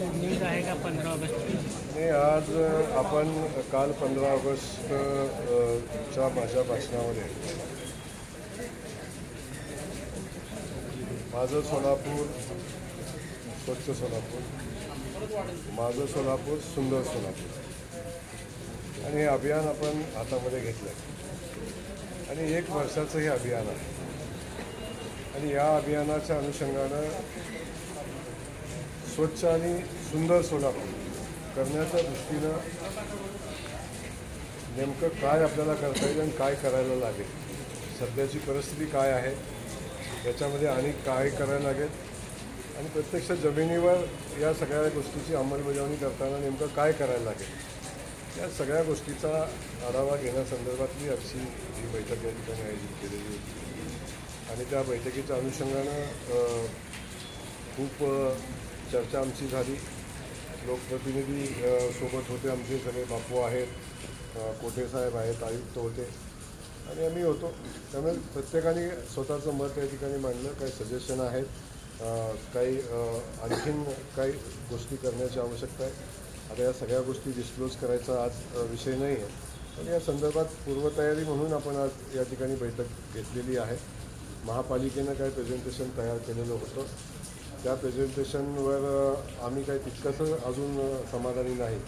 News आहे का पंधरा ऑगस्ट आज आपण काल पंधरा ऑगस्ट च्या माझ्या भाषणामध्ये माझं सोलापूर स्वच्छ सोलापूर माझं सोलापूर सुंदर सोलापूर. आणि हे अभियान आपण हातामध्ये घेतलं आहे आणि एक वर्षाचं हे अभियान आहे. आणि या अभियानाच्या अनुषंगानं स्वच्छ आणि सुंदर सोलापूर करण्याच्या दृष्टीनं नेमकं काय आपल्याला करता येईल आणि काय करायला लागेल? सध्याची परिस्थिती काय आहे? याच्यामध्ये आणि काय करायला लागेल? आणि प्रत्यक्ष जमिनीवर या सगळ्या गोष्टीची अंमलबजावणी करताना नेमकं काय करायला लागेल? या सगळ्या गोष्टीचा आढावा घेण्यासंदर्भातली आजची ही बैठक या ठिकाणी आयोजित केलेली होती. आणि त्या बैठकीच्या अनुषंगानं खूप चर्चा आमची झाली. लोकप्रतिनिधी सोबत होते आमचे सगळे बापू आहेत अ, कोठे साहेब आहेत आयुक्त होते. आणि आम्ही होतो. त्यामुळे प्रत्येकाने स्वतःचं मत या ठिकाणी मांडलं. काही सजेशन आहेत. काही आणखीन काही गोष्टी करण्याची आवश्यकता आहे. आता या सगळ्या गोष्टी डिस्क्लोज करायचा आज विषय नाही आहे. पण या संदर्भात पूर्वतयारी म्हणून आपण आज या ठिकाणी बैठक घेतलेली आहे. महापालिकेनं काही प्रेझेंटेशन तयार केलेलं होतं. त्या प्रेझेंटेशनवर आम्ही काही तितकंसं अजून समाधानी नाही.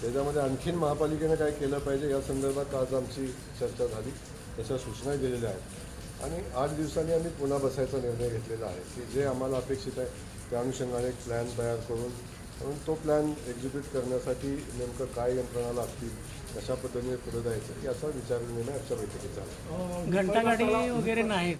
त्याच्यामध्ये आणखीन महापालिकेनं काय केलं पाहिजे या संदर्भात आज आमची चर्चा झाली. तशा सूचना दिलेल्या आहेत. आणि आठ दिवसांनी आम्ही पुन्हा बसायचा निर्णय घेतलेला आहे की जे आम्हाला अपेक्षित आहे त्या अनुषंगाने एक प्लॅन तयार करून म्हणून तो प्लॅन एक्झिक्यूट करण्यासाठी नेमकं काय यंत्रणा लागतील कशा पद्धतीने पुढे जायचं याचा विचार निर्णय आजच्या बैठकीत झाला. घंटागाडी वगैरे नाही